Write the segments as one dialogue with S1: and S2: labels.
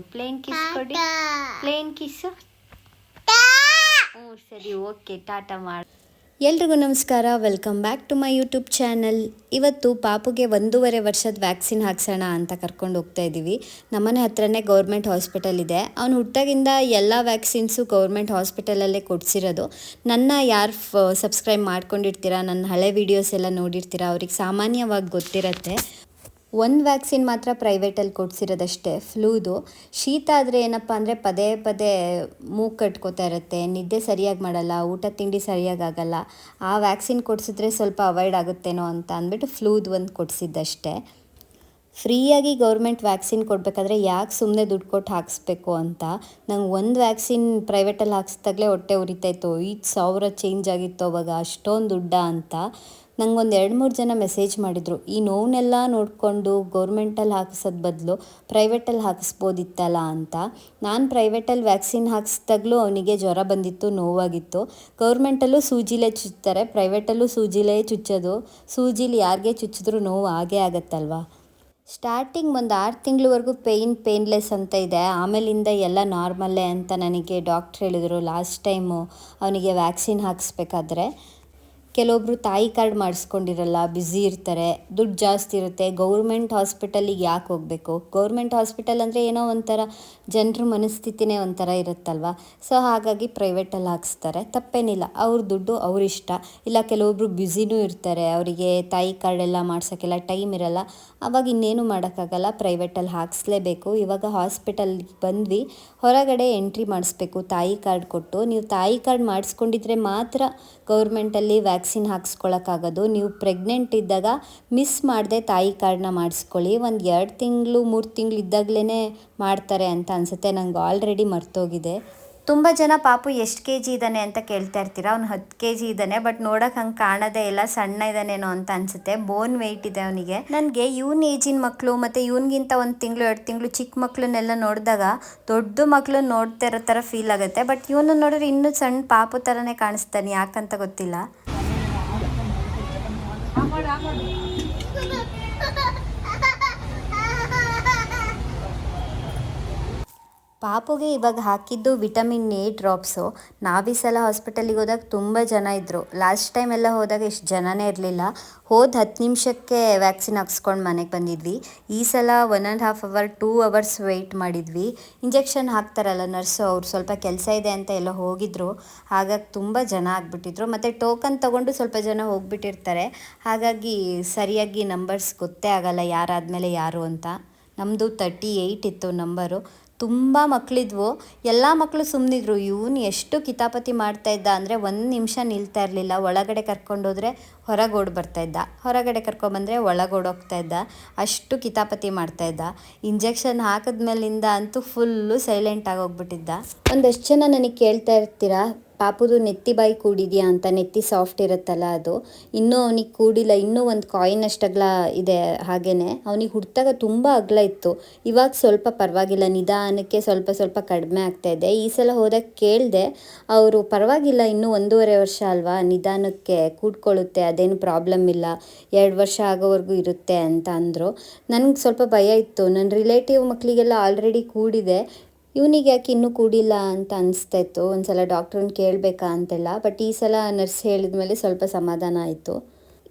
S1: ಯಾವುದು plain kiss ಕೊಡಿ. Plain kiss ಹ್ಞೂ ಸರಿ ಓಕೆ ಟಾಟಾ ಮಾಡಿ. ಎಲ್ರಿಗೂ ನಮಸ್ಕಾರ. Welcome back to my YouTube channel ಇವತ್ತು ಪಾಪುಗೆ ಒಂದೂವರೆ ವರ್ಷದ ವ್ಯಾಕ್ಸಿನ್ ಹಾಕ್ಸೋಣ ಅಂತ ಕರ್ಕೊಂಡು ಹೋಗ್ತಾ ಇದ್ದೀವಿ ನಮ್ಮನೆ ಹತ್ರನೇ ಗೌರ್ಮೆಂಟ್ ಹಾಸ್ಪಿಟಲ್ ಇದೆ. ಅವ್ನು ಹುಟ್ಟಾಗಿಂದ ಎಲ್ಲ ವ್ಯಾಕ್ಸಿನ್ಸು ಗೌರ್ಮೆಂಟ್ ಹಾಸ್ಪಿಟಲಲ್ಲೇ ಕೊಡಿಸಿರೋದು. ನನ್ನ ಯಾರು ಸಬ್ಸ್ಕ್ರೈಬ್ ಮಾಡ್ಕೊಂಡಿರ್ತೀರಾ ನನ್ನ ಹಳೆ ವೀಡಿಯೋಸ್ ಎಲ್ಲ ನೋಡಿರ್ತೀರಾ ಅವ್ರಿಗೆ ಸಾಮಾನ್ಯವಾಗಿ ಗೊತ್ತಿರತ್ತೆ. ಒಂದು ವ್ಯಾಕ್ಸಿನ್ ಮಾತ್ರ ಪ್ರೈವೇಟಲ್ಲಿ ಕೊಡಿಸಿರೋದಷ್ಟೇ ಫ್ಲೂದು ಶೀತ ಆದರೆ ಏನಪ್ಪ ಅಂದರೆ ಪದೇ ಪದೇ ಮೂಗು ಕಟ್ಕೋತಾ ಇರುತ್ತೆ, ನಿದ್ದೆ ಸರಿಯಾಗಿ ಮಾಡಲ್ಲ, ಊಟ ತಿಂಡಿ ಸರಿಯಾಗಿ ಆಗಲ್ಲ. ಆ ವ್ಯಾಕ್ಸಿನ್ ಕೊಡಿಸಿದ್ರೆ ಸ್ವಲ್ಪ ಅವಾಯ್ಡ್ ಆಗುತ್ತೇನೋ ಅಂತ ಅಂದ್ಬಿಟ್ಟು ಫ್ಲೂದು ಒಂದು ಕೊಡಿಸಿದ್ದಷ್ಟೇ. ಫ್ರೀಯಾಗಿ ಗೌರ್ಮೆಂಟ್ ವ್ಯಾಕ್ಸಿನ್ ಕೊಡಬೇಕಾದ್ರೆ ಯಾಕೆ ಸುಮ್ಮನೆ ದುಡ್ಡು ಕೊಟ್ಟು ಹಾಕಿಸ್ಬೇಕು ಅಂತ? ನಂಗೆ ಒಂದು ವ್ಯಾಕ್ಸಿನ್ ಪ್ರೈವೇಟಲ್ಲಿ ಹಾಕ್ಸ್ದಾಗಲೇ ಹೊಟ್ಟೆ ಉರಿತಾಯಿತ್ತು ಐದು ಸಾವಿರ ಚೇಂಜ್ ಆಗಿತ್ತು ಅವಾಗ, ಅಷ್ಟೊಂದು ದುಡ್ಡ ಅಂತ. ನಂಗೊಂದು ಎರಡು ಮೂರು ಜನ ಮೆಸೇಜ್ ಮಾಡಿದರು. ಈ ನೋವನ್ನೆಲ್ಲ ನೋಡಿಕೊಂಡು ಗೌರ್ಮೆಂಟಲ್ಲಿ ಹಾಕಿಸೋದ್ ಬದಲು ಪ್ರೈವೇಟಲ್ಲಿ ಹಾಕಿಸ್ಬೋದಿತ್ತಲ್ಲ ಅಂತ. ನಾನು ಪ್ರೈವೇಟಲ್ಲಿ ವ್ಯಾಕ್ಸಿನ್ ಹಾಕಿಸ್ದಾಗಲೂ ಅವನಿಗೆ ಜ್ವರ ಬಂದಿತ್ತು, ನೋವಾಗಿತ್ತು. ಗೌರ್ಮೆಂಟಲ್ಲೂ ಸೂಜಿಲೇ ಚುಚ್ತಾರೆ, ಪ್ರೈವೇಟಲ್ಲೂ ಸೂಜಿಲೇ ಚುಚ್ಚೋದು. ಸೂಜಿಲಿ ಯಾರಿಗೆ ಚುಚ್ಚಿದ್ರೂ ನೋವು ಆಗೇ ಆಗತ್ತಲ್ವಾ? ಸ್ಟಾರ್ಟಿಂಗ್ ಒಂದು ಆರು ತಿಂಗಳವರೆಗೂ ಪೇಯ್ನ್ ಪೇನ್ಲೆಸ್ ಅಂತ ಇದೆ. ಆಮೇಲಿಂದ ಎಲ್ಲ ನಾರ್ಮಲ್ಲೇ ಅಂತ ನನಗೆ ಡಾಕ್ಟ್ರ್ ಹೇಳಿದರು ಲಾಸ್ಟ್ ಟೈಮು. ಅವನಿಗೆ ವ್ಯಾಕ್ಸಿನ್ ಹಾಕಿಸ್ಬೇಕಾದ್ರೆ. ಕೆಲವೊಬ್ಬರು ತಾಯಿ ಕಾರ್ಡ್ ಮಾಡಿಸ್ಕೊಂಡಿರಲ್ಲ ಬ್ಯುಸಿ ಇರ್ತಾರೆ, ದುಡ್ಡು ಜಾಸ್ತಿ ಇರುತ್ತೆ ಗೌರ್ಮೆಂಟ್ ಹಾಸ್ಪಿಟಲಿಗೆ ಯಾಕೆ ಹೋಗಬೇಕು? ಗೌರ್ಮೆಂಟ್ ಹಾಸ್ಪಿಟಲ್ ಅಂದರೆ ಏನೋ ಒಂಥರ ಜನರ ಮನಸ್ಥಿತಿನೇ ಒಂಥರ ಇರುತ್ತಲ್ವ? ಸೊ ಹಾಗಾಗಿ ಪ್ರೈವೇಟಲ್ಲಿ ಹಾಕಿಸ್ತಾರೆ. ತಪ್ಪೇನಿಲ್ಲ. ಅವ್ರ ದುಡ್ಡು ಅವರಿಷ್ಟ ಇಲ್ಲ, ಕೆಲವೊಬ್ರು ಬ್ಯುಸಿನೂ ಇರ್ತಾರೆ, ಅವರಿಗೆ ತಾಯಿ ಕಾರ್ಡ್ ಎಲ್ಲ ಮಾಡ್ಸೋಕ್ಕೆಲ್ಲ ಟೈಮ್ ಇರಲ್ಲ. ಅವಾಗ ಇನ್ನೇನು ಮಾಡೋಕ್ಕಾಗಲ್ಲ ಪ್ರೈವೇಟಲ್ಲಿ ಹಾಕಿಸ್ಲೇಬೇಕು. ಇವಾಗ ಹಾಸ್ಪಿಟಲ್ಗೆ ಬಂದ್ವಿ, ಹೊರಗಡೆ ಎಂಟ್ರಿ ಮಾಡಿಸ್ಬೇಕು, ತಾಯಿ ಕಾರ್ಡ್ ಕೊಟ್ಟು. ನೀವು ತಾಯಿ ಕಾರ್ಡ್ ಮಾಡಿಸ್ಕೊಂಡಿದ್ರೆ ಮಾತ್ರ ಗೌರ್ಮೆಂಟಲ್ಲಿ ವ್ಯಾಕ್ಸಿನ್ ಹಾಕ್ಸ್ಕೊಳ್ಳೋಕ್ಕಾಗೋದು ನೀವು ಪ್ರೆಗ್ನೆಂಟ್ ಇದ್ದಾಗ ಮಿಸ್ ಮಾಡದೆ ತಾಯಿ ಕಾರ್ಡನ್ನ ಮಾಡಿಸ್ಕೊಳ್ಳಿ. ಒಂದು ಎರಡು ತಿಂಗಳು, ಮೂರು ತಿಂಗಳು ಇದ್ದಾಗಲೇ ಮಾಡ್ತಾರೆ ಅಂತ ಅನಿಸುತ್ತೆ. ನಂಗೆ ಆಲ್ರೆಡಿ ಮರ್ತೋಗಿದೆ. ತುಂಬ ಜನ ಪಾಪು ಎಷ್ಟು ಕೆ ಜಿ ಇದ್ದಾನೆ ಅಂತ ಕೇಳ್ತಾ ಇರ್ತೀರ? ಅವ್ನು ಹತ್ತು ಕೆ ಜಿ ಇದ್ದಾನೆ, ಬಟ್ ನೋಡೋಕೆ ಹಂಗೆ ಕಾಣೋದೇ ಇಲ್ಲ, ಸಣ್ಣ ಇದ್ದಾನೇನೋ ಅಂತ ಅನಿಸುತ್ತೆ. ಬೋನ್ ವೆಯ್ಟ್ ಇದೆ ಅವನಿಗೆ. ನನಗೆ ಇವನ್ ಏಜಿನ ಮಕ್ಕಳು ಮತ್ತು ಇವನಿಗಿಂತ ಒಂದು ತಿಂಗಳು, ಎರಡು ತಿಂಗಳು ಚಿಕ್ಕ ಮಕ್ಕಳನ್ನೆಲ್ಲ ನೋಡಿದಾಗ ದೊಡ್ಡ ಮಕ್ಕಳು ನೋಡ್ತಾ ಇರೋ ಥರ ಫೀಲ್ ಆಗುತ್ತೆ. ಬಟ್ ಇವನು ನೋಡಿದ್ರೆ ಇನ್ನೂ ಸಣ್ಣ ಪಾಪು ಥರನೇ ಕಾಣಿಸ್ತಾನೆ. ಯಾಕಂತ ಗೊತ್ತಿಲ್ಲ. ಪಾಪುಗೆ ಇವಾಗ ಹಾಕಿದ್ದು ವಿಟಮಿನ್ ಎ ಡ್ರಾಪ್ಸು. ನಾವೀ ಸಲ ಹಾಸ್ಪಿಟಲಿಗೆ ಹೋದಾಗ ತುಂಬ ಜನ ಇದ್ದರು ಲಾಸ್ಟ್ ಟೈಮ್ ಎಲ್ಲ ಹೋದಾಗ ಇಷ್ಟು ಜನನೇ ಇರಲಿಲ್ಲ. ಹೋದ ಹತ್ತು ನಿಮಿಷಕ್ಕೆ ವ್ಯಾಕ್ಸಿನ್ ಹಾಕ್ಸ್ಕೊಂಡು ಮನೆಗೆ ಬಂದಿದ್ವಿ. ಈ ಸಲ one and half hour, two hours wait ಮಾಡಿದ್ವಿ. ಇಂಜೆಕ್ಷನ್ ಹಾಕ್ತಾರಲ್ಲ ನರ್ಸು, ಅವ್ರು ಸ್ವಲ್ಪ ಕೆಲಸ ಇದೆ ಅಂತ ಎಲ್ಲ ಹೋಗಿದ್ರು. ಹಾಗಾಗಿ ತುಂಬ ಜನ ಆಗಿಬಿಟ್ಟಿದ್ರು. ಮತ್ತು ಟೋಕನ್ ತೊಗೊಂಡು ಸ್ವಲ್ಪ ಜನ ಹೋಗ್ಬಿಟ್ಟಿರ್ತಾರೆ. ಹಾಗಾಗಿ ಸರಿಯಾಗಿ ನಂಬರ್ಸ್ ಗೊತ್ತೇ ಆಗಲ್ಲ ಯಾರಾದಮೇಲೆ ಯಾರು ಅಂತ. ನಮ್ಮದು ತರ್ಟಿ ಏಯ್ಟ್ ಇತ್ತು ನಂಬರು. ತುಂಬ ಮಕ್ಕಳಿದ್ವು ಎಲ್ಲ ಮಕ್ಕಳು ಸುಮ್ಮನಿದ್ರು ಇವನು ಎಷ್ಟು ಕಿತಾಪತಿ ಮಾಡ್ತಾ ಇದ್ದ ಅಂದರೆ ಒಂದು ನಿಮಿಷ ನಿಲ್ತಾ ಇರಲಿಲ್ಲ. ಒಳಗಡೆ ಕರ್ಕೊಂಡೋದ್ರೆ ಹೊರಗೆ ಓಡಿ ಬರ್ತಾ ಇದ್ದ. ಹೊರಗಡೆ ಕರ್ಕೊಂಬಂದರೆ ಒಳಗೆ ಓಡೋಗ್ತಾ ಇದ್ದ. ಅಷ್ಟು ಕಿತಾಪತಿ ಮಾಡ್ತಾ ಇದ್ದ. ಇಂಜೆಕ್ಷನ್ ಹಾಕಿದ್ಮೇಲಿಂದ ಅಂತೂ ಫುಲ್ಲು ಸೈಲೆಂಟ್ ಹೋಗ್ಬಿಟ್ಟಿದ್ದ. ಒಂದಷ್ಟು ಜನ ನನಗೆ ಕೇಳ್ತಾ ಇರ್ತೀರಾ? ಪಾಪುದು ನೆತ್ತಿ ಬಾಯಿ ಕೂಡಿದೆಯಾ ಅಂತ ನೆತ್ತಿ ಸಾಫ್ಟ್ ಇರುತ್ತಲ್ಲ ಅದು. ಇನ್ನೂ ಅವನಿಗೆ ಕೂಡಿಲ್ಲ, ಇನ್ನೂ ಒಂದು ಕಾಯಿನ್ ಅಷ್ಟಗ್ಲ ಇದೆ ಹಾಗೇನೆ. ಅವನಿಗೆ ಹುಟ್ಟಿದಾಗ ತುಂಬ ಅಗಲ ಇತ್ತು. ಇವಾಗ ಸ್ವಲ್ಪ ಪರವಾಗಿಲ್ಲ, ನಿಧಾನಕ್ಕೆ ಸ್ವಲ್ಪ ಸ್ವಲ್ಪ ಕಡಿಮೆ ಆಗ್ತಾ ಇದೆ. ಈ ಸಲ ಹೋದಾಗ ಕೇಳಿದೆ, ಅವರು ಪರವಾಗಿಲ್ಲ, ಇನ್ನೂ ಒಂದೂವರೆ ವರ್ಷ ಅಲ್ವಾ, ನಿಧಾನಕ್ಕೆ ಕೂಡ್ಕೊಳ್ಳುತ್ತೆ, ಅದೇನು ಪ್ರಾಬ್ಲಮ್ ಇಲ್ಲ, ಎರಡು ವರ್ಷ ಆಗೋವರೆಗೂ ಇರುತ್ತೆ ಅಂತ ಅಂದರು. ನನಗೆ ಸ್ವಲ್ಪ ಭಯ ಇತ್ತು. ನನ್ನ ರಿಲೇಟಿವ್ ಮಕ್ಕಳಿಗೆಲ್ಲ ಆಲ್ರೆಡಿ ಕೂಡಿದೆ. ಇವನಿಗೆ ಯಾಕೆ ಇನ್ನೂ ಕೂಡಿಲ್ಲ ಅಂತ ಅನಿಸ್ತಾ ಇತ್ತು. ಒಂದು ಸಲ ಡಾಕ್ಟ್ರನ್ನ ಕೇಳಬೇಕಾ ಅಂತೆಲ್ಲ, ಬಟ್ ಈ ಸಲ ನರ್ಸ್ ಹೇಳಿದ ಮೇಲೆ ಸ್ವಲ್ಪ ಸಮಾಧಾನ ಆಯಿತು.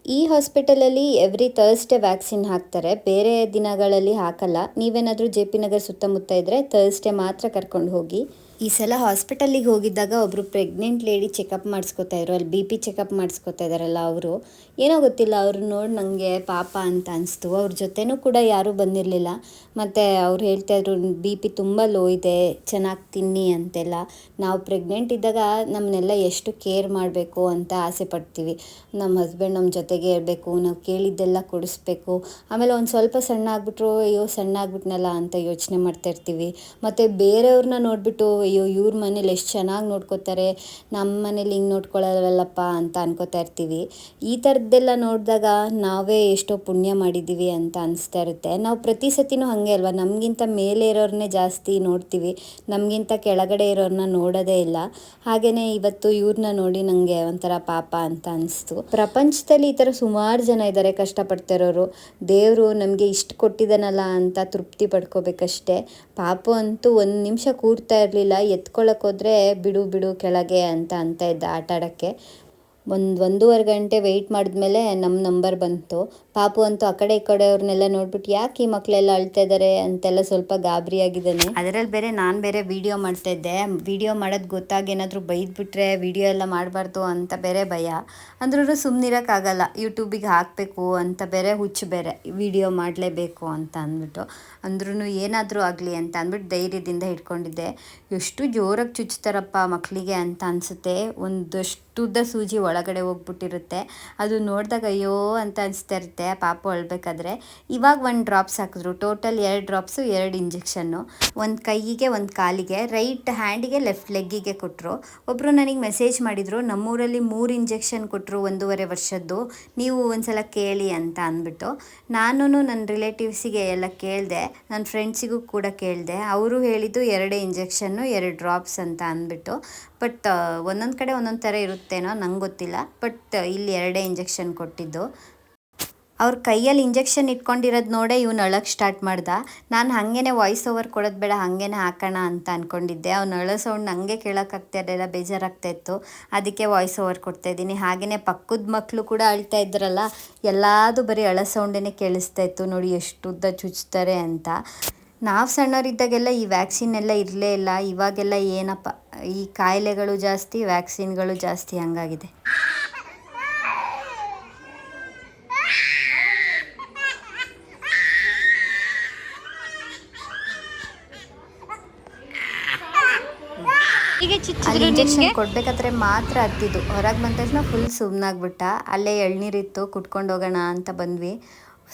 S1: ಈ ಹಾಸ್ಪಿಟಲಲ್ಲಿ ಎವ್ರಿ ಥರ್ಸ್ಡೇ ವ್ಯಾಕ್ಸಿನ್ ಹಾಕ್ತಾರೆ. ಬೇರೆ ದಿನಗಳಲ್ಲಿ ಹಾಕಲ್ಲ. ನೀವೇನಾದರೂ ಜೆ ಪಿ ನಗರ್ ಸುತ್ತಮುತ್ತ ಇದ್ದರೆ ಥರ್ಸ್ಡೇ ಮಾತ್ರ ಕರ್ಕೊಂಡು ಹೋಗಿ. ಈ ಸಲ ಹಾಸ್ಪಿಟಲಿಗೆ ಹೋಗಿದ್ದಾಗ ಒಬ್ಬರು ಪ್ರೆಗ್ನೆಂಟ್ ಲೇಡಿ ಚೆಕಪ್ ಮಾಡಿಸ್ಕೊತಾ ಇದ್ರು. ಅಲ್ಲಿ ಬಿ ಪಿ ಚೆಕಪ್ ಮಾಡಿಸ್ಕೊತಾ ಇದ್ದಾರಲ್ಲ ಅವರು. ಏನೋ ಗೊತ್ತಿಲ್ಲ, ಅವ್ರು ನೋಡಿ ನನಗೆ ಪಾಪ ಅಂತ ಅನಿಸ್ತು. ಅವ್ರ ಜೊತೆನೂ ಕೂಡ ಯಾರೂ ಬಂದಿರಲಿಲ್ಲ. ಮತ್ತು ಅವ್ರು ಹೇಳ್ತಾ ಇದ್ರು ಬಿ ಪಿ ತುಂಬ ಲೋ ಇದೆ, ಚೆನ್ನಾಗಿ ತಿನ್ನಿ ಅಂತೆಲ್ಲ. ನಾವು ಪ್ರೆಗ್ನೆಂಟ್ ಇದ್ದಾಗ ನಮ್ಮನ್ನೆಲ್ಲ ಎಷ್ಟು ಕೇರ್ ಮಾಡಬೇಕು ಅಂತ ಆಸೆ ಪಡ್ತೀವಿ. ನಮ್ಮ ಹಸ್ಬೆಂಡ್ ನಮ್ಮ ಜೊತೆಗೆ ಇರಬೇಕು, ನಾವು ಕೇಳಿದ್ದೆಲ್ಲ ಕೊಡಿಸ್ಬೇಕು. ಆಮೇಲೆ ಒಂದು ಸ್ವಲ್ಪ ಸಣ್ಣ ಆಗಿಬಿಟ್ರು, ಅಯ್ಯೋ ಸಣ್ಣ ಆಗ್ಬಿಟ್ನಲ್ಲ ಅಂತ ಯೋಚನೆ ಮಾಡ್ತಾ ಇರ್ತೀವಿ. ಮತ್ತು ಬೇರೆಯವ್ರನ್ನ ನೋಡಿಬಿಟ್ಟು ಅಯ್ಯೋ, ಇವ್ರ ಮನೇಲಿ ಎಷ್ಟು ಚೆನ್ನಾಗಿ ನೋಡ್ಕೋತಾರೆ ನಮ್ಮ ಮನೇಲಿ ಹಿಂಗೆ ನೋಡ್ಕೊಳ್ಳಲ್ವಲ್ಲಪ್ಪ ಅಂತ ಅನ್ಕೋತಾ ಇರ್ತೀವಿ. ಈ ಥರದ್ದೆಲ್ಲ ನೋಡಿದಾಗ ನಾವೇ ಎಷ್ಟೋ ಪುಣ್ಯ ಮಾಡಿದ್ದೀವಿ ಅಂತ ಅನಿಸ್ತಾ ಇರುತ್ತೆ. ನಾವು ಪ್ರತಿ ಸತಿನೂ ಹಾಗೆ ಅಲ್ವಾ? ನಮಗಿಂತ ಮೇಲೆ ಇರೋರನ್ನೇ ಜಾಸ್ತಿ ನೋಡ್ತೀವಿ. ನಮಗಿಂತ ಕೆಳಗಡೆ ಇರೋರನ್ನ ನೋಡೋದೇ ಇಲ್ಲ. ಹಾಗೆಯೇ ಇವತ್ತು ಇವ್ರನ್ನ ನೋಡಿ ನನಗೆ ಒಂಥರ ಪಾಪ ಅಂತ ಅನಿಸ್ತು. ಪ್ರಪಂಚದಲ್ಲಿ ಈ ಥರ ಸುಮಾರು ಜನ ಇದ್ದಾರೆ ಕಷ್ಟಪಡ್ತಿರೋರು. ದೇವರು ನಮಗೆ ಇಷ್ಟು ಕೊಟ್ಟಿದ್ದಾನಲ್ಲ ಅಂತ ತೃಪ್ತಿ ಪಡ್ಕೋಬೇಕಷ್ಟೇ. ಪಾಪು ಅಂತೂ ಒಂದು ನಿಮಿಷ ಕೂರ್ತಾ ಇರಲಿಲ್ಲ ಎತ್ಕೊಳ್ಳೋಕೆ ಹೋದರೆ ಬಿಡು ಬಿಡು ಕೆಳಗೆ ಅಂತ ಅಂತ ಇದ್ದ ಆಟ ಆಡೋಕ್ಕೆ ಒಂದು, ಒಂದೂವರೆ ಗಂಟೆ ವೆಯ್ಟ್ ಮಾಡಿದ್ಮೇಲೆ ನಮ್ಮ ನಂಬರ್ ಬಂತು. ಪಾಪು ಅಂತೂ ಆ ಕಡೆ ಈ ಕಡೆ ಅವ್ರನ್ನೆಲ್ಲ ನೋಡ್ಬಿಟ್ಟು ಯಾಕೆ ಈ ಮಕ್ಕಳೆಲ್ಲ ಅಳ್ತಾ ಇದ್ದಾರೆ ಅಂತೆಲ್ಲ ಸ್ವಲ್ಪ ಗಾಬರಿ ಆಗಿದ್ದಾನೆ. ಅದರಲ್ಲಿ ಬೇರೆ ನಾನು ಬೇರೆ ವಿಡಿಯೋ ಮಾಡ್ತಾ ಇದ್ದೆ. ವಿಡಿಯೋ ಮಾಡೋದು ಗೊತ್ತಾಗಿ ಏನಾದರೂ ಬೈದ್ಬಿಟ್ರೆ ವಿಡಿಯೋ ಎಲ್ಲ ಮಾಡಬಾರ್ದು ಅಂತ ಬೇರೆ ಭಯ. ಅಂದ್ರೂ ಸುಮ್ಮನಿರೋಕ್ಕಾಗಲ್ಲ ಯೂಟ್ಯೂಬಿಗೆ ಹಾಕಬೇಕು ಅಂತ ಬೇರೆ ಹುಚ್ಚು ಬೇರೆ. ವಿಡಿಯೋ ಮಾಡಲೇಬೇಕು ಅಂತ ಅಂದ್ಬಿಟ್ಟು. ಅಂದ್ರೂ ಏನಾದರೂ ಆಗಲಿ ಅಂತ ಅಂದ್ಬಿಟ್ಟು ಧೈರ್ಯದಿಂದ ಹಿಡ್ಕೊಂಡಿದ್ದೆ. ಎಷ್ಟು ಜೋರಾಗಿ ಚುಚ್ತಾರಪ್ಪ ಮಕ್ಕಳಿಗೆ ಅಂತ ಅನಿಸುತ್ತೆ. ಒಂದಷ್ಟು ಉದ್ದ ಸೂಜಿ ಒಳಗಡೆ ಹೋಗ್ಬಿಟ್ಟಿರುತ್ತೆ. ಅದು ನೋಡಿದಾಗ ಅಯ್ಯೋ ಅಂತ ಅನಿಸ್ತಾ ಇರುತ್ತೆ. ಪಾಪು ಅಳ್ಬೇಕಾದ್ರೆ ಇವಾಗ ಒಂದು ಡ್ರಾಪ್ಸ್ ಹಾಕಿದ್ರು. ಟೋಟಲ್ ಎರಡು ಡ್ರಾಪ್ಸು ಎರಡು ಇಂಜೆಕ್ಷನ್ನು ಒಂದು ಕೈಗೆ, ಒಂದು ಕಾಲಿಗೆ ರೈಟ್ ಹ್ಯಾಂಡಿಗೆ ಲೆಫ್ಟ್ ಲೆಗ್ಗಿಗೆ ಕೊಟ್ಟರು ಒಬ್ಬರು ನನಗೆ ಮೆಸೇಜ್ ಮಾಡಿದರು, ನಮ್ಮೂರಲ್ಲಿ ಮೂರು ಇಂಜೆಕ್ಷನ್ ಕೊಟ್ಟರು ಒಂದೂವರೆ ವರ್ಷದ್ದು. ನೀವು ಒಂದ್ಸಲ ಕೇಳಿ ಅಂತ ಅಂದ್ಬಿಟ್ಟು ನಾನು ನನ್ನ ರಿಲೇಟಿವ್ಸಿಗೆ ಎಲ್ಲ ಕೇಳಿದೆ ನನ್ನ ಫ್ರೆಂಡ್ಸಿಗೂ ಕೂಡ ಕೇಳಿದೆ. ಅವರು ಹೇಳಿದ್ದು ಎರಡೇ ಇಂಜೆಕ್ಷನ್ನು ಎರಡು ಡ್ರಾಪ್ಸ್ ಅಂತ ಅಂದ್ಬಿಟ್ಟು. ಬಟ್ ಒಂದೊಂದು ಕಡೆ ಒಂದೊಂದು ಥರ ಇರುತ್ತೇನೋ ನಂಗೆ ಗೊತ್ತಿಲ್ಲ. ಬಟ್ ಇಲ್ಲಿ ಎರಡೇ ಇಂಜೆಕ್ಷನ್ ಕೊಟ್ಟಿದ್ದು. ಅವ್ರ ಕೈಯಲ್ಲಿ ಇಂಜೆಕ್ಷನ್ ಇಟ್ಕೊಂಡಿರೋದು ನೋಡೇ ಇವ್ನು ಅಳಕ್ಕೆ ಸ್ಟಾರ್ಟ್ ಮಾಡ್ದ. ನಾನು ಹಾಗೇನೆ ವಾಯ್ಸ್ ಓವರ್ ಕೊಡೋದು ಬೇಡ, ಹಾಗೇನೆ ಹಾಕೋಣ ಅಂತ ಅಂದ್ಕೊಂಡಿದ್ದೆ ಅವ್ನು ಅಳೋ ಸೌಂಡ್ ಕೇಳೋಕ್ಕಾಗ್ತಾ ಇರಲಿಲ್ಲ, ಬೇಜಾರಾಗ್ತಾ ಇತ್ತು. ಅದಕ್ಕೆ ವಾಯ್ಸ್ ಓವರ್ ಕೊಡ್ತಾ ಇದ್ದೀನಿ. ಹಾಗೆಯೇ ಪಕ್ಕದ ಮಕ್ಕಳು ಕೂಡ ಅಳ್ತಾ ಇದ್ರಲ್ಲ, ಎಲ್ಲಾದು ಬರೀ ಅಳ ಸೌಂಡೇ ಕೇಳಿಸ್ತಾ ಇತ್ತು. ನೋಡಿ ಎಷ್ಟು ಉದ್ದ ಚುಚ್ತಾರೆ ಅಂತ. ನಾವು ಸಣ್ಣವರಿದ್ದಾಗೆಲ್ಲ ಈ ವ್ಯಾಕ್ಸಿನ್ ಎಲ್ಲ ಇರಲೇ ಇಲ್ಲ. ಇವಾಗೆಲ್ಲ ಏನಪ್ಪ, ಈ ಕಾಯಿಲೆಗಳು ಜಾಸ್ತಿ ವ್ಯಾಕ್ಸಿನ್ಗಳು ಜಾಸ್ತಿ ಹಂಗಾಗಿದೆ.
S2: ಚುಚ್ಚಿದ್ರು
S1: ಇಂಜೆಕ್ಷನ್ ಕೊಡ್ಬೇಕಾದ್ರೆ ಮಾತ್ರ ಹತ್ತಿದ್ದು. ಹೊರಗೆ ಬಂದ ತಕ್ಷಣ ಫುಲ್ ಸುಮ್ಮನಾಗ್ಬಿಟ್ಟ ಅಲ್ಲೇ ಎಳ್ನೀರಿತ್ತು ಕುಟ್ಕೊಂಡು ಹೋಗೋಣ ಅಂತ ಬಂದ್ವಿ.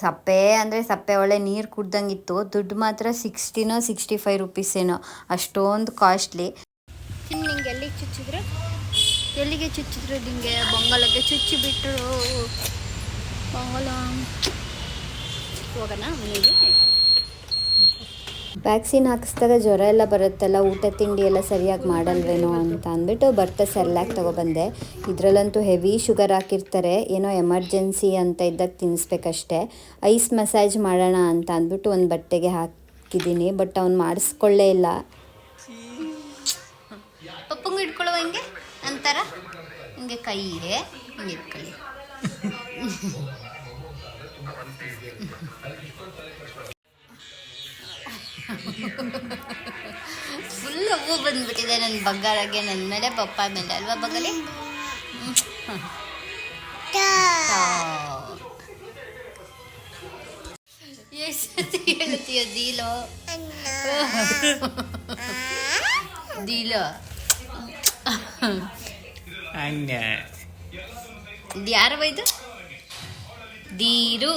S1: ಸಪ್ಪೆ ಅಂದರೆ ಸಪ್ಪೆ ಒಳ್ಳೆ ನೀರು ಕುಡ್ದಂಗಿತ್ತು. ದುಡ್ಡು ಮಾತ್ರ ಸಿಕ್ಸ್ಟಿನೋ ಸಿಕ್ಸ್ಟಿ ಫೈವ್ ರುಪೀಸೇನೋ ಏನೋ. ಅಷ್ಟೊಂದು ಕಾಸ್ಟ್ಲಿ
S2: ನಿಂಗೆ ಎಲ್ಲಿಗೆ ಚುಚ್ಚಿದ್ರು? ಎಲ್ಲಿಗೆ ಚುಚ್ಚಿದ್ರು ನಿಂಗೆ? ಬಂಗಾಲಕ್ಕೆ ಚುಚ್ಚಿ ಬಿಟ್ಟರು ಬಂಗಾಲ ಹೋಗೋಣ ಮನೆಗೆ.
S1: ವ್ಯಾಕ್ಸಿನ್ ಹಾಕಿಸ್ದಾಗ ಜ್ವರ ಎಲ್ಲ ಬರುತ್ತಲ್ಲ, ಊಟ, ತಿಂಡಿ ಎಲ್ಲ ಸರಿಯಾಗಿ ಮಾಡಲ್ವೇನೋ ಅಂತ ಅಂದ್ಬಿಟ್ಟು ಬರ್ತಾ ಸೆರ್ಲ್ಯಾಕ್ ತೊಗೊಬಂದೆ. ಇದರಲ್ಲಂತೂ ಹೆವಿ ಶುಗರ್ ಹಾಕಿರ್ತಾರೆ, ಏನೋ ಎಮರ್ಜೆನ್ಸಿ ಅಂತ ಇದ್ದಾಗ ತಿನ್ನಿಸ್ಬೇಕಷ್ಟೆ ಐಸ್ ಮಸಾಜ್ ಮಾಡೋಣ ಅಂತ ಅಂದ್ಬಿಟ್ಟು ಒಂದು ಬಟ್ಟೆಗೆ ಹಾಕಿದ್ದೀನಿ ಬಟ್ ಅವ್ನು ಮಾಡಿಸ್ಕೊಳ್ಳೇ ಇಲ್ಲ.
S2: ಪಪ್ಪಂಗೆ ಇಟ್ಕೊಳ್ಳುವ ಹಿಂಗೆ? ನಂತರ? ಹಿಂಗೆ ಕೈಗೆ ಹಿಂಗೆ ಇಟ್ಕೊಳ್ಳಿ ಫುಲ್ ಹೂವು ಬಂದ್ಬಿಟ್ಟಿದೆ ನನ್ನ ಬಗ್ಗಾರಾಗೆ ನನ್ನ ಮೇಲೆ ಪಪ್ಪ ಮೇಲೆ ಅಲ್ವಾ ಬಗಲಿ? ಎಷ್ಟು ಹೇಳ್ತೀಯ ದೀಲೋ? ದೀಲೋ? ಇದು ಯಾರವ ಇದು? ದೀರು.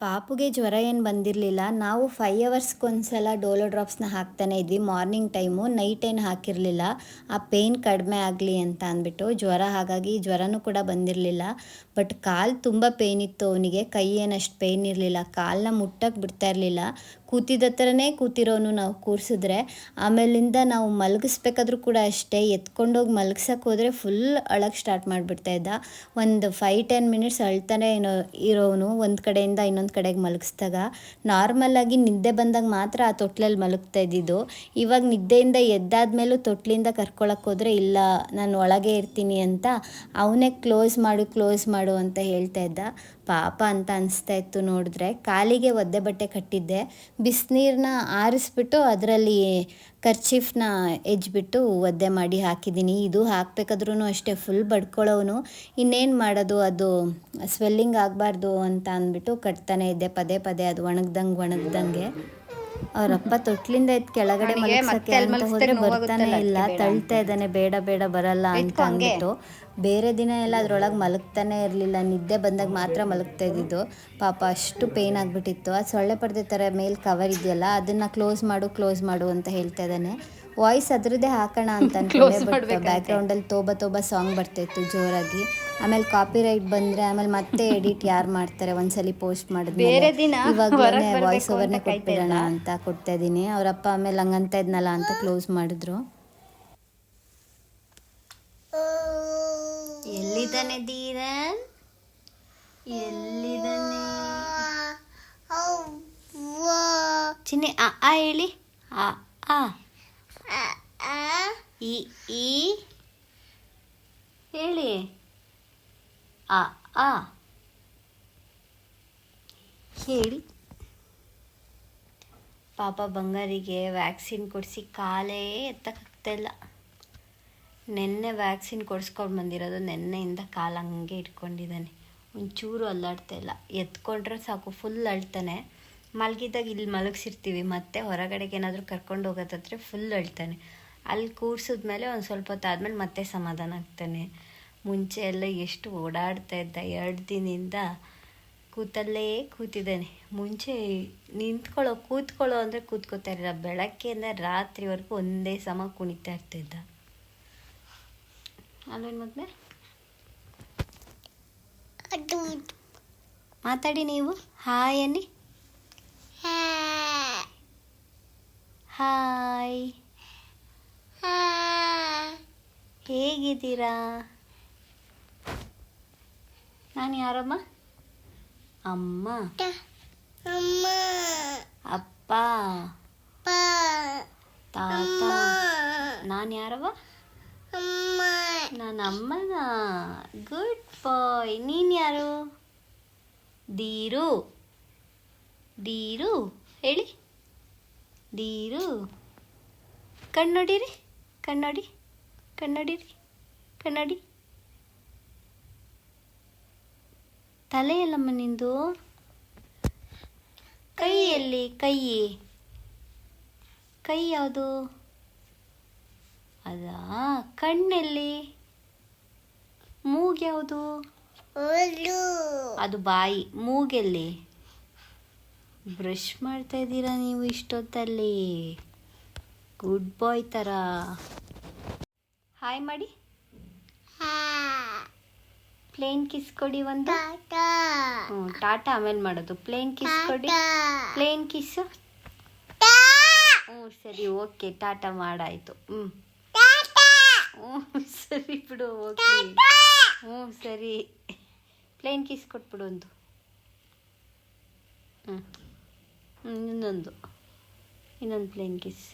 S1: ಪಾಪುಗೆ ಜ್ವರ ಏನು ಬಂದಿರಲಿಲ್ಲ, ನಾವು ಫೈವ್ ಅವರ್ಸ್ಗೊಂದ್ಸಲ ಡೋಲೋ ಡ್ರಾಪ್ಸ್ನ ಹಾಕ್ತಾನೆ ಇದ್ವಿ ಮಾರ್ನಿಂಗ್ ಟೈಮು ನೈಟ್ ಏನು ಹಾಕಿರಲಿಲ್ಲ, ಆ ಪೇಯ್ನ್ ಕಡಿಮೆ ಆಗಲಿ ಅಂತ ಅಂದ್ಬಿಟ್ಟು ಜ್ವರ ಹಾಗಾಗಿ ಜ್ವರನೂ ಕೂಡ ಬಂದಿರಲಿಲ್ಲ ಬಟ್ ಕಾಲು ತುಂಬ ಪೇಯ್ನ್ ಇತ್ತು ಅವನಿಗೆ, ಕೈ ಏನಷ್ಟು ಪೇಯ್ನ್ ಇರಲಿಲ್ಲ ಕಾಲನ್ನ ಮುಟ್ಟಕ್ಕೆ ಬಿಡ್ತಾ ಇರಲಿಲ್ಲ ಕೂತಿದ್ದ ಹತ್ರನೇ ಕೂತಿರೋನು ನಾವು ಕೂರಿಸಿದ್ರೆ. ಆಮೇಲಿಂದ ನಾವು ಮಲಗಿಸ್ಬೇಕಾದ್ರೂ ಕೂಡ ಅಷ್ಟೇ, ಎತ್ಕೊಂಡೋಗಿ ಮಲಗ್ಸಕ್ಕೆ ಹೋದರೆ ಫುಲ್ ಅಳಕ್ಕೆ ಸ್ಟಾರ್ಟ್ ಮಾಡಿಬಿಡ್ತಾ ಇದ್ದ. ಒಂದು ಫೈವ್ ಟೆನ್ ಮಿನಿಟ್ಸ್ ಅಳ್ತಾನೆ ಏನೋ ಇರೋನು, ಒಂದು ಕಡೆಯಿಂದ ಇನ್ನೊಂದು ಕಡೆಗೆ ಮಲಗಿಸ್ದಾಗ. ನಾರ್ಮಲಾಗಿ ನಿದ್ದೆ ಬಂದಾಗ ಮಾತ್ರ ಆ ತೊಟ್ಲಲ್ಲಿ ಮಲಗ್ತಾ ಇದ್ದಿದ್ದು. ಇವಾಗ ನಿದ್ದೆಯಿಂದ ಎದ್ದಾದ್ಮೇಲೂ ತೊಟ್ಲಿಂದ ಕರ್ಕೊಳಕ್ಕೆ ಹೋದರೆ ಇಲ್ಲ, ನಾನು ಒಳಗೆ ಇರ್ತೀನಿ ಅಂತ ಅವನೇ ಕ್ಲೋಸ್ ಮಾಡು ಕ್ಲೋಸ್ ಮಾಡು ಅಂತ ಹೇಳ್ತಾ ಇದ್ದ. ಪಾಪ ಅಂತ ಅನಿಸ್ತಾ ಇತ್ತು ನೋಡಿದ್ರೆ. ಕಾಲಿಗೆ ಒದ್ದೆ ಬಟ್ಟೆ ಕಟ್ಟಿದ್ದೆ. ಬಿಸಿನೀರನ್ನ ಆರಿಸ್ಬಿಟ್ಟು ಅದರಲ್ಲಿ ಕರ್ಚೀಫ್ನ ಎಜ್ಜಿಬಿಟ್ಟು ಒದ್ದೆ ಮಾಡಿ ಹಾಕಿದ್ದೀನಿ. ಇದು ಹಾಕಬೇಕಾದ್ರೂ ಅಷ್ಟೇ, ಫುಲ್ ಬಡ್ಕೊಳ್ಳೋನು ಇನ್ನೇನು ಮಾಡೋದು, ಅದು ಸ್ವೆಲ್ಲಿಂಗ್ ಆಗಬಾರ್ದು ಅಂತ ಅಂದ್ಬಿಟ್ಟು ಕಟ್ತಾನೆ ಇದ್ದೆ ಪದೇ ಪದೇ. ಅದು ಒಣಗ್ದಂಗೆ ಒಣಗ್ದಂಗೆ. ಅವರಪ್ಪ ತೊಟ್ಲಿಂದ ಇದ್ ಕೆಳಗಡೆ ಮಲಗಿಸಕ್ಕೆ ಅಂತ ಹೋದ್ರೆ ಬರ್ತಾನೆ ಇಲ್ಲ. ತಳ್ತಾ ಇದ್ದಾನೆ ಬೇಡ ಬೇಡ ಬರಲ್ಲ ಅಂತ ಅಂದ್ಬಿಟ್ಟು ಬೇರೆ ದಿನ ಎಲ್ಲ ಅದ್ರೊಳಗೆ ಮಲಗ್ತಾನೆ ಇರಲಿಲ್ಲ. ನಿದ್ದೆ ಬಂದಾಗ ಮಾತ್ರ ಮಲಗ್ತಾ ಇದ್ದಿದ್ದು. ಪಾಪ ಅಷ್ಟು ಪೇನ್ ಆಗಿಬಿಟ್ಟಿತ್ತು. ಅದು ಸೊಳ್ಳೆ ಪರದೆ ಥರ ಮೇಲೆ ಕವರ್ ಇದೆಯಲ್ಲ ಅದನ್ನು ಕ್ಲೋಸ್ ಮಾಡು ಕ್ಲೋಸ್ ಮಾಡು ಅಂತ ಹೇಳ್ತಾ ಇದ್ದಾನೆ. ವಾಯ್ಸ್ ಅದ್ರದ್ದೇ ಹಾಕೋಣ ಅಂತ ಅನ್ಕೊಂಡೆ ಬಟ್ ಬ್ಯಾಕ್ಗ್ರೌಂಡಲ್ಲಿ ತೋಬ ತೋಬ ಸಾಂಗ್ ಬರ್ತಿತ್ತು ಜೋರಾಗಿ. ಆಮೇಲೆ ಕಾಪಿ ರೈಟ್ ಬಂದ್ರೆ ಆಮೇಲೆ ಮತ್ತೆ ಎಡಿಟ್ ಯಾರು ಮಾಡ್ತಾರೆ ಒಂದ್ಸಲಿ ಪೋಸ್ಟ್ ಮಾಡಿದ್ಮೇಲೆ. ವಾಯ್ಸ್ ಓವರ್ನೇ ಕೊಟ್ಬಿಡೋಣ ಅಂತ ಕೊಡ್ತಾ ಇದ್ದೀನಿ ಅವರಪ್ಪ ಆಮೇಲೆ ಹಂಗಂತ ಇದ್ನಲ್ಲ ಅಂತ ಕ್ಲೋಸ್ ಮಾಡಿದ್ರು.
S2: ಎಲ್ಲಿದ್ದಾನೆ ಧೀರನ್ ಎಲ್ಲಿದ್ದಾನೆ? ಚಿನ್ನಿ ಆ ಆ ಹೇಳಿ. ಆ ಆ. ಈ ಈ. ಹೇಳಿ. ಅ ಆ ಹೇಳಿ. ಪಾಪ ಬಂಗಾರಿಗೆ ವ್ಯಾಕ್ಸಿನ್ ಕೊಡಿಸಿ ಕಾಲೇ ಎತ್ತಕ್ಕಾಗ್ತಾ ಇಲ್ಲ. ನೆನ್ನೆ ವ್ಯಾಕ್ಸಿನ್ ಕೊಡಿಸ್ಕೊಂಡು ಬಂದಿರೋದು ನೆನ್ನೆಯಿಂದ ಕಾಲು ಹಂಗೆ ಇಟ್ಕೊಂಡಿದ್ದಾನೆ. ಒಂಚೂರು ಅಲ್ಲಾಡ್ತಾ ಇಲ್ಲ. ಎತ್ಕೊಂಡ್ರೆ ಸಾಕು ಫುಲ್ ಅಳ್ತಾನೆ. ಮಲಗಿದಾಗ ಇಲ್ಲಿ ಮಲಗಿಸಿರ್ತೀವಿ, ಮತ್ತೆ ಹೊರಗಡೆಗೆ ಏನಾದರೂ ಕರ್ಕೊಂಡು ಹೋಗೋದಾದ್ರೆ ಫುಲ್ ಅಳ್ತಾನೆ. ಅಲ್ಲಿ ಕೂರ್ಸಿದ್ಮೇಲೆ ಒಂದು ಸ್ವಲ್ಪ ಹೊತ್ತು ಆದಮೇಲೆ ಮತ್ತೆ ಸಮಾಧಾನ ಆಗ್ತಾನೆ. ಮುಂಚೆ ಎಲ್ಲ ಎಷ್ಟು ಓಡಾಡ್ತಾ ಇದ್ದ ಎರಡು ದಿನದಿಂದ ಕೂತಲ್ಲೇ ಕೂತಿದ್ದಾನೆ. ಮುಂಚೆ ನಿಂತ್ಕೊಳ್ಳೋ ಕೂತ್ಕೊಳ್ಳೋ ಅಂದರೆ ಕೂತ್ಕೋತಾ ಇರಲಿಲ್ಲ ಬೆಳಗ್ಗೆಯಿಂದ ರಾತ್ರಿವರೆಗೂ ಒಂದೇ ಸಮ ಕುಣಿತಾ ಇರ್ತಿದ್ದ ಅಲ್ವೇನು ಮತ್ತೆ ಮಾತಾಡಿ ನೀವು. ಹಾಯ್ ಅನ್ನಿ. ಹಾಯ್ ಹೇಗಿದ್ದೀರಾ? ನಾನು ಯಾರಮ್ಮ? ಅಮ್ಮ. ಅಮ್ಮ. ಅಪ್ಪ. ತಾತ. ನಾನು ಯಾರವ್ವ? ನಾನು ಅಮ್ಮನ. ಗುಡ್ ಬಾಯ್ ನೀನು ಯಾರು? ದೀರು. ದೀರು. ಹೇಳಿ. ದೀರು. ಕಣ್ಣೊಡಿರಿ ಕಣ್ಣೊಡಿ. ಕನ್ನಡಿ ತಲೆ ತಲೆಯಲ್ಲಮ್ಮ ನಿಂದು? ಕೈಯಲ್ಲಿ ಕೈ ಕೈ ಯಾವುದು? ಅದಾ ಕಣ್ಣಲ್ಲಿ? ಮೂಗ್ ಯಾವುದು? ಅದು ಬಾಯಿ ಮೂಗೆಲ್ಲಿ? ಬ್ರಷ್ ಮಾಡ್ತಾ ಇದ್ದೀರಾ ನೀವು ಇಷ್ಟೊತ್ತಲ್ಲಿ? ಗುಡ್ ಬಾಯ್ ಥರ. ಹಾಯ್ ಮಾಡಿ ಪ್ಲೇನ್ ಕಿಸ್ ಕೊಡಿ ಒಂದು. ಹ್ಞೂ ಟಾಟಾ ಆಮೇಲೆ ಮಾಡೋದು. ಪ್ಲೇನ್ ಕಿಸ್ ಕೊಡಿ. ಪ್ಲೇನ್ ಕಿಸ್ಸು ಹ್ಞೂ ಸರಿ ಓಕೆ ಟಾಟಾ ಮಾಡಾಯಿತು. ಹ್ಞೂ ಹ್ಞೂ ಸರಿ ಬಿಡು ಓಕೆ ಹ್ಞೂ ಸರಿ. ಪ್ಲೇನ್ ಕಿಸ್ ಕೊಟ್ಬಿಡು ಒಂದು. ಹ್ಞೂ ಹ್ಞೂ ಇನ್ನೊಂದು. ಇನ್ನೊಂದು ಪ್ಲೇನ್ ಕಿಸ್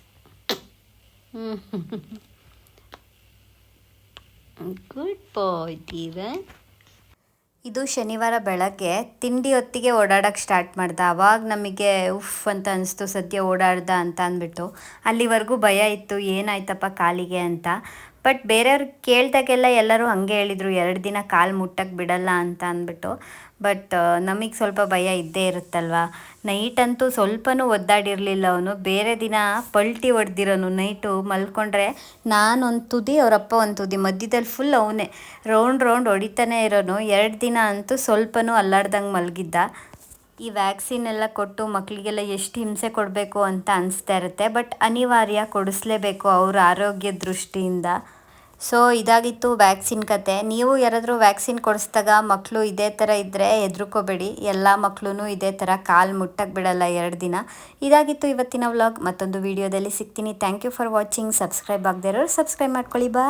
S2: ಹ್ಞೂ ಗುಡ್ ಬಾಯ್ ದೀವನ್
S1: ಇದು ಶನಿವಾರ ಬೆಳಗ್ಗೆ ತಿಂಡಿ ಹೊತ್ತಿಗೆ ಓಡಾಡೋಕ್ಕೆ ಸ್ಟಾರ್ಟ್ ಮಾಡ್ದೆ. ಅವಾಗ ನಮಗೆ ಉಫ್ ಅಂತ ಅನಿಸ್ತು, ಸದ್ಯ ಓಡಾಡ್ದ ಅಂತ ಅಂದ್ಬಿಟ್ಟು. ಅಲ್ಲಿವರೆಗೂ ಭಯ ಇತ್ತು, ಏನಾಯ್ತಪ್ಪ ಕಾಲಿಗೆ ಅಂತ. ಬಟ್ ಬೇರೆಯವ್ರು ಕೇಳ್ದಾಗೆಲ್ಲ ಎಲ್ಲರೂ ಹಾಗೆ ಹೇಳಿದರು, ಎರಡು ದಿನ ಕಾಲು ಮುಟ್ಟಕ್ಕೆ ಬಿಡಲ್ಲ ಅಂತ ಅಂದ್ಬಿಟ್ಟು. ಬಟ್ ನಮಗೆ ಸ್ವಲ್ಪ ಭಯ ಇದ್ದೇ ಇರುತ್ತಲ್ವ? ನೈಟ್ ಅಂತೂ ಸ್ವಲ್ಪನೂ ಒದ್ದಾಡಿರಲಿಲ್ಲ ಅವನು. ಬೇರೆ ದಿನ ಪಲ್ಟಿ ಹೊಡೆದಿರೋನು. ನೈಟು ಮಲ್ಕೊಂಡ್ರೆ ನಾನು ಒಂದು ತುದಿ ಅವರಪ್ಪ ಒಂದು ತುದಿ. ಮಧ್ಯದಲ್ಲಿ ಫುಲ್ ಅವನೇ. ರೌಂಡ್ ರೌಂಡ್ ಹೊಡಿತಾನೆ ಇರೋನು. ಎರಡು ದಿನ ಅಂತೂ ಸ್ವಲ್ಪನೂ ಅಲ್ಲಾಡ್ದಂಗೆ ಮಲಗಿದ್ದ. ಈ ವ್ಯಾಕ್ಸಿನ್ ಎಲ್ಲ ಕೊಟ್ಟು ಮಕ್ಕಳಿಗೆಲ್ಲ ಎಷ್ಟು ಹಿಂಸೆ ಕೊಡಬೇಕು ಅಂತ ಅನಿಸ್ತಾ ಇರುತ್ತೆ. ಬಟ್ ಅನಿವಾರ್ಯ ಕೊಡಿಸ್ಲೇಬೇಕು ಅವ್ರ ಆರೋಗ್ಯ ದೃಷ್ಟಿಯಿಂದ. ಸೊ, ಇದಾಗಿತ್ತು ವ್ಯಾಕ್ಸಿನ್ ಕತೆ. ನೀವು ಯಾರಾದರೂ ವ್ಯಾಕ್ಸಿನ್ ಕೊಡಿಸ್ದಾಗ ಮಕ್ಕಳು ಇದೇ ಥರ ಇದ್ದರೆ ಹೆದರ್ಕೋಬೇಡಿ. ಎಲ್ಲ ಮಕ್ಕಳು ಇದೇ ಥರ ಕಾಲು ಮುಟ್ಟಕ್ಕೆ ಬಿಡಲ್ಲ ಎರಡು ದಿನ. ಇದಾಗಿತ್ತು ಇವತ್ತಿನ ವ್ಲಾಗ್. ಮತ್ತೊಂದು ವೀಡಿಯೋದಲ್ಲಿ ಸಿಗ್ತೀನಿ. Thank you for watching. Subscribe ಆಗದೆ ಇರೋರು ಸಬ್ಸ್ಕ್ರೈಬ್ ಮಾಡ್ಕೊಳ್ಳಿ. ಬಾ